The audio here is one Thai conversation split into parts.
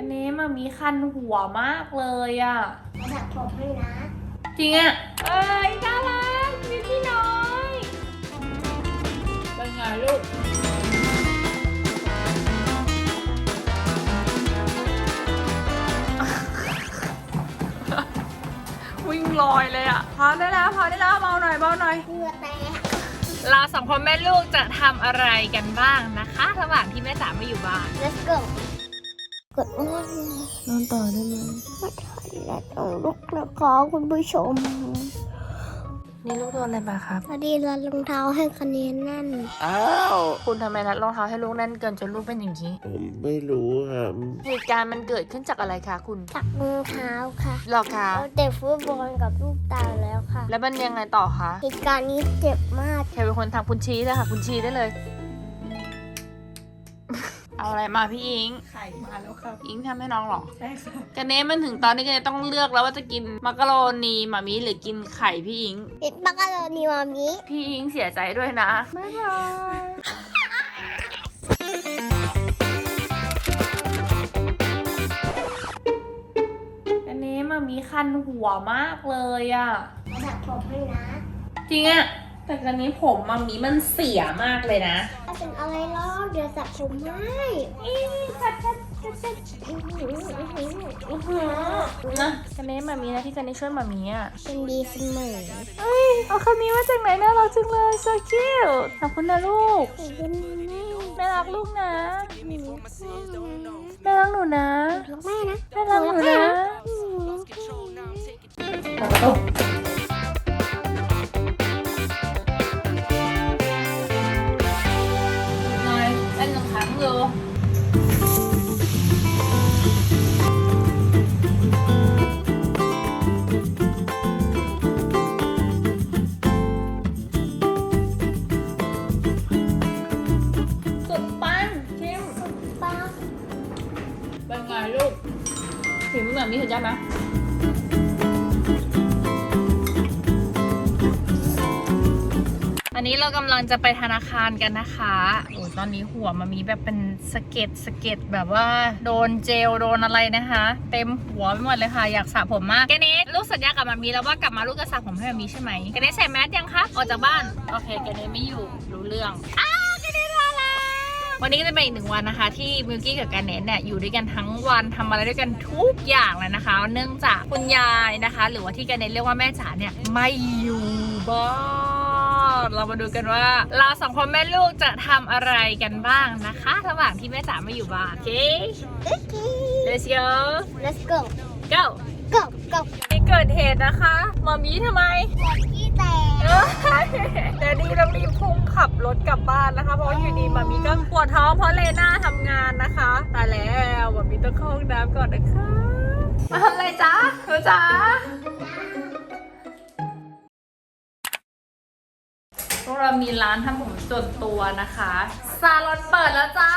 อันนี้มันมีคันหัวมากเลยอะมาถักผมให้นะ จริงอะ เอ้ยน่ารักมีพี่น้อย เป็นไงลูกวิ่งลอยเลยอะ พอได้แล้ว พอได้แล้วเบาหน่อยเบาหน่อยเหงื่อแตกเราสองคนแม่ลูกจะทำอะไรกันบ้างนะคะ ระหว่างที่แม่จ๋าไม่อยู่บ้าน let's go กดอ้วนนอนต่อได้ไหมมาถ่ายและต้องลุกนะคะคุณผู้ชม นี่ลูกโดนอะไรมาครับพอดีรัดรองเท้าให้คะแนนแน่น อ้าวคุณทำไมรัดรองเท้าให้ลูกแน่นเกินจนลูกเป็นอย่างนี้ผมไม่รู้ครับเหตุการณ์มันเกิดขึ้นจากอะไรคะคุณจากรองเท้าค่ะหรอคะเราเตะฟุตบอลกับลูกตาแล้วค่ะ แล้วมันยังไงต่อคะเหตุการณ์นี้เจ็บมากใครเป็นคนทำคุณชี้เลยค่ะ คุณชี้ได้เลย เอาอะไรมาพี่อิง ไข่มาแล้วครับอิงทำให้น้องเหรอใช่ค่ะกันเน้มันถึงตอนนี้กันเนต้องเลือกแล้วว่าจะกินมักกะโรนีหมามีหรือกินไข่พี่อิงเป็นปักกะโรนีมามิพี่อิงเสียใจด้วยนะบ๊ายบายอันนี้มันมีคันหัวมากเลยอะมาถักผมให้นะ จริงอะ แต่กันนี้ผมมามีมันเสียมากเลยนะ ถ้าเป็นอะไรล้อเดี๋ยวสระผมให้อีชัดชัดชัดชัดอื้อหืออื้อหืออื้อหือนะกันนี้มามีนะที่กันนี้ช่วยมามีอะเป็นดีเสมอเอ้ยเอาคันนี้มาจากไหนน่ารักจังเลย so cute ขอบคุณนะลูกขอบคุณแม่แม่รักลูกนะหนูแม่รักหนูนะรักแม่นะแม่รักหนูนะห แบบนี้ถึงจะไหมอันนี้เรากำลังจะไปธนาคารกันนะคะ โอ้ตอนนี้หัวมามีแบบเป็นสะเก็ดสะเก็ดแบบว่าโดนเจลโดนอะไรนะคะ เต็มหัวไปหมดเลยค่ะ อยากสระผมมากแกนี้ลูกสัญญากับมามีแล้วว่ากลับมาลูกจะสระผมให้มามีใช่ไหมแกนี้ใส่แมสยังคะ ออกจากบ้าน โอเคแกนี้ไม่อยู่รู้เรื่องอ้า วันนี้ก็จะเป็นอีกหนึ่งวันนะคะ ที่มิวกี้กับการเนทเนี่ยอยู่ด้วยกันทั้งวันทำอะไรด้วยกันทุกอย่างเลยนะคะ เนื่องจากคุณยายนะคะ หรือว่าที่การเนทเรียกว่าแม่จ๋าเนี่ยไม่อยู่บ้านเรามาดูกันว่า เราสองคนแม่ลูกจะทำอะไรกันบ้างนะคะ ระหว่างที่แม่จ๋าไม่อยู่บ้านโอเคโอเค let's go let's go go go go นี่ เกิดเหตุนะคะมามีทำไมพี่แต่แต่นี่ต้องรีบพุ่งขับรถกลับบ้านนะคะ เพราะว่าอยู่ดีมามีก็ปวดท้องเพราะเลน่าทำงานนะคะตายแล้วมามีต้องเข้าห้องน้ำก่อนนะคะมาทำอะไรจ๊ะหนูจ๊ะพวกเรามีร้านทำผมส่วนตัวนะคะซาลอนเปิดแล้วจ้า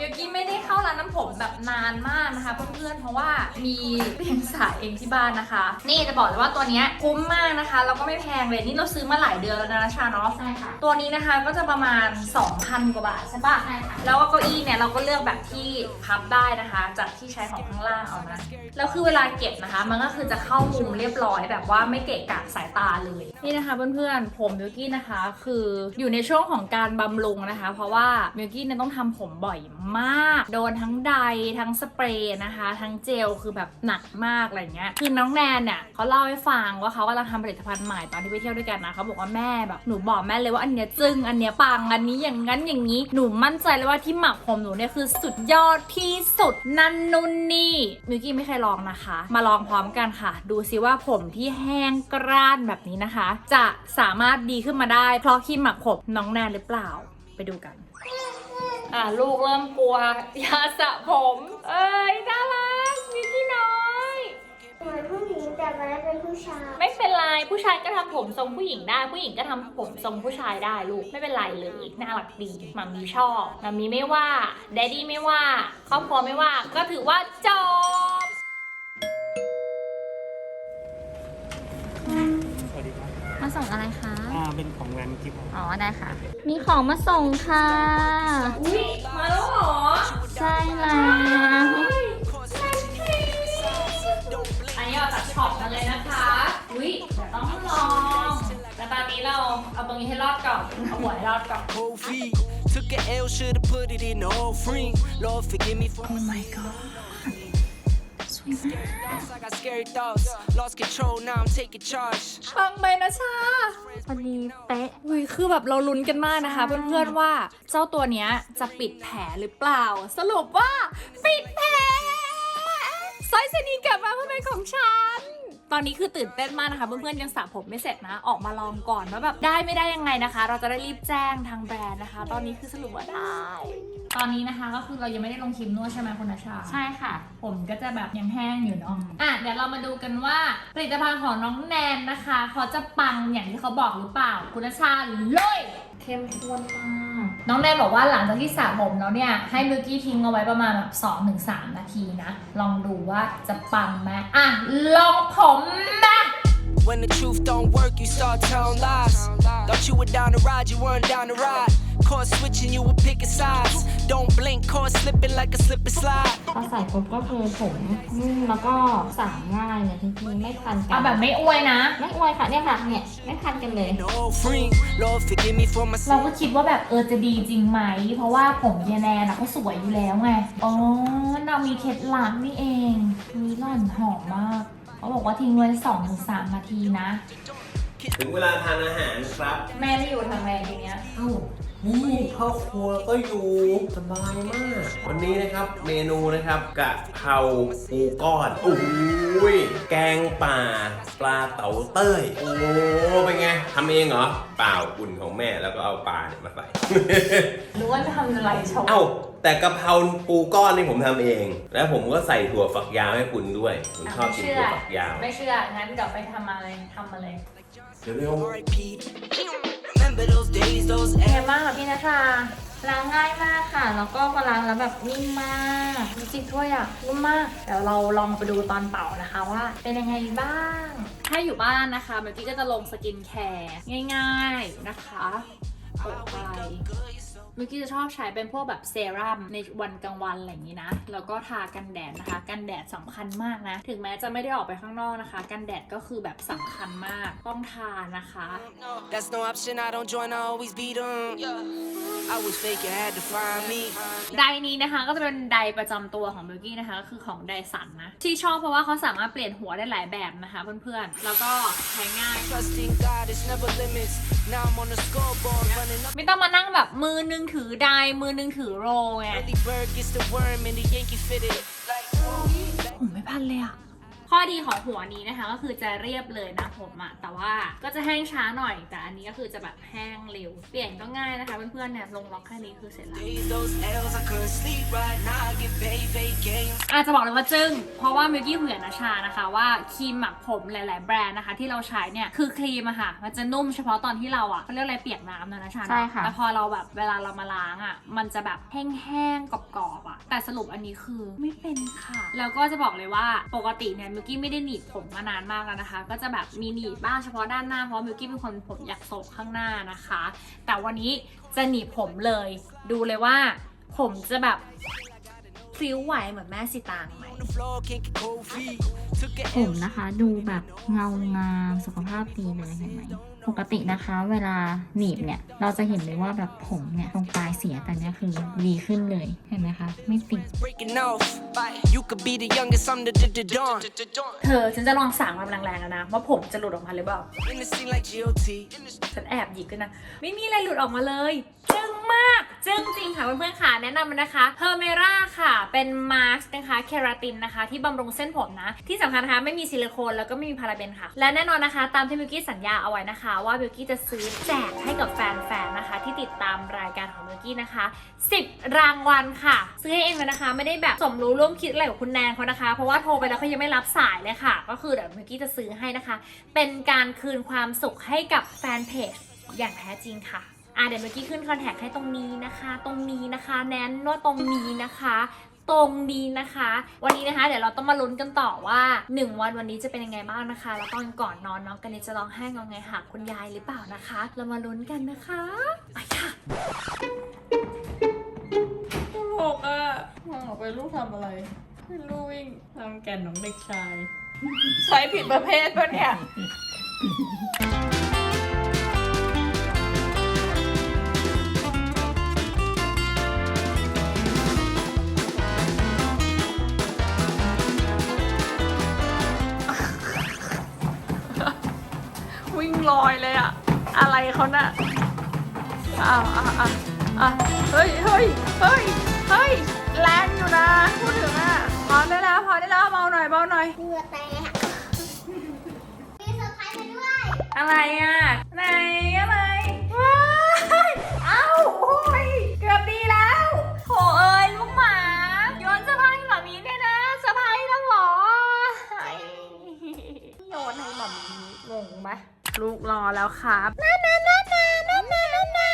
มิวกี้ไม่ได้เข้าร้านน้ำผมแบบนานมากนะคะเพื่อนๆ เพราะว่ามีเตียงสายเองที่บ้านนะคะ นี่จะบอกเลยว่าตัวเนี้ยคุ้มมากนะคะ แล้วก็ไม่แพงเลยนี่เราซื้อมาหลายเดือนแล้วนะนะชาเนาะใช่ค่ะ ตัวนี้นะคะก็จะประมาณ 2,000 กว่าบาทใช่ปะใช่ค่ะ แล้วก็เก้าอี้เนี่ยเราก็เลือกแบบที่พับได้นะคะ จากที่ใช้ของข้างล่างเอานะ แล้วคือเวลาเก็บนะคะ มันก็คือจะเข้ามุมเรียบร้อยแบบว่าไม่เกะกะสายตาเลย นี่นะคะเพื่อนๆ ผมมิวกี้นะคะ คืออยู่ในช่วงของการบำรุงนะคะ เพราะว่ามิวกี้เนี่ยต้องทำผมบ่อยมาก โดนทั้งไดร์ทั้งสเปรย์นะคะ ทั้งเจลคือแบบหนักมากอะไรเงี้ยคือน้องแนนเนี่ยเขาเล่าให้ฟังว่าเขากำลังทำผลิตภัณฑ์ใหม่ตอนที่ไปเที่ยวด้วยกันนะเขาบอกว่าแม่แบบหนูบอกแม่เลยว่าอันเนี้ยจึ้งอันเนี้ยปังอันนี้อย่างนั้นอย่างนี้หนูมั่นใจเลยว่าที่หมักผมหนูเนี่ยคือสุดยอดที่สุดนั่นนู่นนี่มิวกี้ไม่เคยลองนะคะ มาลองพร้อมกันค่ะ ดูซิว่าผมที่แห้งกร้านแบบนี้นะคะ จะสามารถดีขึ้นมาได้ เพราะครีมหมักผมน้องแนนหรือเปล่าไปดูกัน อะลูกเริ่มกลัวยาสระผม เอ้ยน่ารักมีพี่น้อย เหมือนผู้หญิงแต่แม่เป็นผู้ชาย ไม่เป็นไรผู้ชายก็ทำผมทรงผู้หญิงได้ ผู้หญิงก็ทำผมทรงผู้ชายได้ลูกไม่เป็นไรเลยน่ารักดีมามีชอบมามีไม่ว่าแดดดี้ไม่ว่าครอบครัวไม่ว่า ก็ถือว่าจบ สวัสดีครับมาส่งอะไรคะ เอาเป็นของงานที่ผมอ๋อได้ค่ะ มีของมาส่งค่ะ มาแล้วเหรอใช่แล้วอันนี้เราจากช็อปมาเลยนะคะ อุ้ยต้องลอง แต่ตอนนี้เราเอาตรงนี้ให้รอดก่อน เอาหัวให้รอดก่อน Cold feet. Took a L, should've my god. Sweet. I got งไปนะชา พอดีเป๊ะอุ้ยคือแบบเราลุ้นกันมากนะคะ เพื่อนๆว่าเจ้าตัวเนี้ยจะปิดแผลหรือเปล่า สรุปว่าปิดแผลสร้อยเซนีกลับมาเพื่อเป็นของฉันตอนนี้คือตื่นเต้นมากนะคะ เพื่อนๆยังสระผมไม่เสร็จนะ ออกมาลองก่อนว่าแบบได้ไม่ได้ยังไงนะคะ เราจะได้รีบแจ้งทางแบรนด์นะคะ ตอนนี้คือสรุปว่าได้ ตอนนี้นะคะก็คือเรายังไม่ได้ลงครีมนวดใช่ไหมคุณนชา ใช่ค่ะ ผมก็จะแบบยังแห้งอยู่เนาะ อะเดี๋ยวเรามาดูกันว่าผลิตภัณฑ์ของน้องแนนนะคะเขาจะปังอย่างที่เขาบอกหรือเปล่า คุณชาเลยเข้มข้นมากน้องแนนบอกว่าหลังจากที่สระผมแล้วเนี่ยให้มิลกี้ทิ้งเอาไว้ประมาณแบบ2-3นาทีนะ ลองดูว่าจะปังไหมอะลองผมนะ When the truth don't work, you start telling lies. Thought you were down to ride, you weren't down to ride. Caught switching, you were picking sides. Don't blink, caught slipping like a slip and slide. พอใส่ปุ๊บก็คือผมนุ่มแล้วก็สางง่ายเลยจริงๆไม่คันกัเอาแบบไม่อวยนะ ไม่อวยค่ะเนี่ยค่ะเนี่ยไม่คันกันเลย The whole frame. Lord, forgive me for my เรา sin. ก็คิดว่าแบบเออจะดีจริงไหม เพราะว่าผมเยแนนอะเขาสวยอยู่แล้วไง อ๋อเรามีเคล็ดลับนี่เองมีหล่อนหอมมาก เขาบอกว่าทิ้งไว้สองถึงสามนาทีนะ ถึงเวลาทานอาหารครับ แม่ไม่อยู่ทางแรงทีเนี้ย เอ้า นี่พ่อครัวก็อยู่สบายมาก วันนี้นะครับเมนูนะครับกะเพราปูก้อนโอ้ยแกงป่า ปลาเต๋าเต้ย โอ้เป็นไงทำเองเหรอ เปล่าอุ่นของแม่แล้วก็เอาปลาเนี่ยมาใส่หรือว่าจะทำอะไรโชว์เอ้า แต่กะเพราปูก้อนนี่ผมทำเอง แล้วผมก็ใส่ถั่วฝักยาวให้คุณด้วยผมชอบกินถั่วฝักยาว ไม่เชื่อ งั้นเดี๋ยวไปทำอะไรทำอะไร เดี๋ยวเร็ว R.I.P. Remember those days, those เป็นไง eras. บ้างกับพี่นัชชาล้างง่ายมากค่ะ แล้วก็พอล้างแล้วแบบนิ่มมากจริงๆถ้วยอะนุ่มมาก เดี๋ยวเราลองไปดูตอนเป่านะคะว่า เป็นยังไงบ้าง ถ้าอยู่บ้านนะคะเมื่อกี้ก็จะลงสกินแคร์ง่าย ๆนะคะเปิดไปเมื่อกี้จะชอบใช้เป็นพวกแบบเซรั่มในวันกลางวันอะไรอย่างนี้นะ แล้วก็ทากันแดดนะคะ กันแดดสำคัญมากนะ ถึงแม้จะไม่ได้ออกไปข้างนอกนะคะ กันแดดก็คือแบบสำคัญมาก ต้องทานะคะ That's no option, I don't join, I always beat 'em. I was fake, you had to find me. ไดนี้นะคะก็จะเป็นไดประจำตัวของเบลกี้นะคะก็คือของไดสันนะ ที่ชอบเพราะว่าเขาสามารถเปลี่ยนหัวได้หลายแบบนะคะเพื่อนๆ แล้วก็ใช้ง่าย Trust in God, it's never limits. Now I'm on the scoreboard, running up. ไม่ต้องมานั่งแบบมือนึงถือไดมือนึงถือโรไง Early bird gets the worm, and the Yankee fitted. Like, ผมไม่พันเลยอะข้อดีของหัวนี้นะคะก็คือจะเรียบเลยนะผมอะแต่ว่าก็จะแห้งช้าหน่อย แต่อันนี้ก็คือจะแบบแห้งเร็ว เปลี่ยนก็ง่ายนะคะเพื่อนๆเนี่ยลงล็อกแค่นี้คือเสร็จแล้ว อาจจะบอกเลยว่าจึ้ง เพราะว่ามิลกี้คุยกับนาชานะคะ ว่าครีมหมักผมหลาย ๆ แบรนด์นะคะ ที่เราใช้เนี่ยคือครีมอะค่ะมันจะนุ่มเฉพาะตอนที่เราอะเขาเรียกอะไรเปียกน้ำนะนาชาใช่ค่ะ แต่พอเราแบบเวลาเรามาล้างอะมันจะแบบแห้งๆกรอบๆอะแต่สรุปอันนี้คือไม่เป็นค่ะ แล้วก็จะบอกเลยว่าปกติเนี่ยมิลกี้ไม่ได้หนีบผมมานานมากแล้วนะคะ ก็จะแบบมีหนีบบ้างเฉพาะด้านหน้าเพราะมิลกี้เป็นคนผมอยากโศกข้างหน้านะคะ แต่วันนี้จะหนีบผมเลย ดูเลยว่าผมจะแบบ พลิ้วไหวเหมือนแม่สิตางไหม On the floor, can't get cold feet. Took a ผม L, นะคะ ดูแบบเงางามสุขภาพดีเลยเห็นไหมปกตินะคะ เวลาหนีบเนี่ย เราจะเห็นเลยว่าแบบผมเนี่ยตรงปลายเสียแต่เนี่ยคือดีขึ้นเลยเห็นไหมคะ ไม่ติด breaking off. You could be the youngest, I'm the, the, the dawn. เธอฉันจะลองสั่งมาแรงๆแล้วนะ ว่าผมจะหลุดออกมาหรือเปล่า In the scene like GOT. ฉันแอบหยิกกันนะ ไม่มีอะไรหลุดออกมาเลยจึ้งมากจึ้งจริงค่ะเพื่อนๆค่ะแนะนำมันนะคะเพอร์เมราค่ะ เป็นมาสก์นะคะเคราตินนะคะ ที่บำรุงเส้นผมนะ ที่สำคัญนะคะไม่มีซิลิโคนแล้วก็ไม่มีพาราเบนค่ะ และแน่นอนนะคะ ตามที่บิวกี้สัญญาเอาไว้นะคะ ว่าบิวกี้จะซื้อแจกให้กับแฟนๆนะคะ ที่ติดตามรายการของบิวกี้นะคะ 10 รางวัลค่ะ ซื้อให้เองเลยนะคะ ไม่ได้แบบสมรู้ร่วมคิดอะไรกับคุณแนนเขานะคะ เพราะว่าโทรไปแล้วเขายังไม่รับสายเลยค่ะ ก็คือเดี๋ยวบิวกี้จะซื้อให้นะคะ เป็นการคืนความสุขให้กับแฟนเพจอย่างแท้จริงค่ะ อะเดี๋ยวเมื่อกี้ขึ้นคอนแทคให้ตรงนี้นะคะ ตรงนี้นะคะ แนนว่าตรงนี้นะคะตรงนี้นะคะ วันนี้นะคะเดี๋ยวเราต้องมาลุ้นกันต่อว่า 1 วันวันนี้จะเป็นยังไงบ้างนะคะแล้วตอนก่อนนอนน้องกันเนจะร้องไห้งอไงหาคุณยายหรือเปล่านะคะ เรามาลุ้นกันนะคะไปค่ะตลกอะมองออกไปลูกทำอะไรลูกวิ่งทำแก่นของเด็กชาย ใช้ผิดประเภทปะเนี่ย ลอยเลยอะอะไรเขาน่ะอ้าวอะอะอะเฮ้ยเฮ้ยเฮ้ยเฮ้ยแรงอยู่นะพูดถึงอะพอได้แล้วพอได้แล้วเบาหน่อยเบาหน่อย เหงื่อแตกมีเซอร์ไพรส์มาด้วย อะไรอะไหนอะไร ลูกรอแล้วครับมามามามามามามา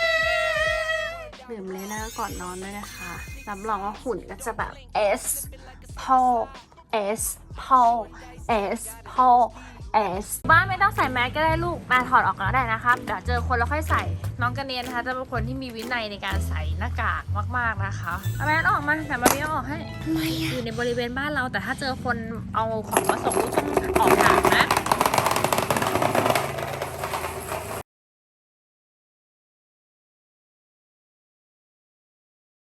ดื่มเลยนะก่อนนอนด้วยนะคะรับรองว่าหุ่นก็จะแบบ S พ่อ S พ่อ S พ่อ S บ้านไม่ต้องใส่แมสก็ได้ลูกมาถอดออกแล้วได้นะครับ เดี๋ยวเจอคนแล้วค่อยใส่ น้องกระเนียนนะคะ จะเป็นคนที่มีวินัยในการใส่หน้ากากมาก ๆ นะคะเอาแมสออกมาแต่มาไม่ออกให้อยู่ในบริเวณบ้านเรา แต่ถ้าเจอคนเอาของมาส่งลูกต้องออกห่างนะ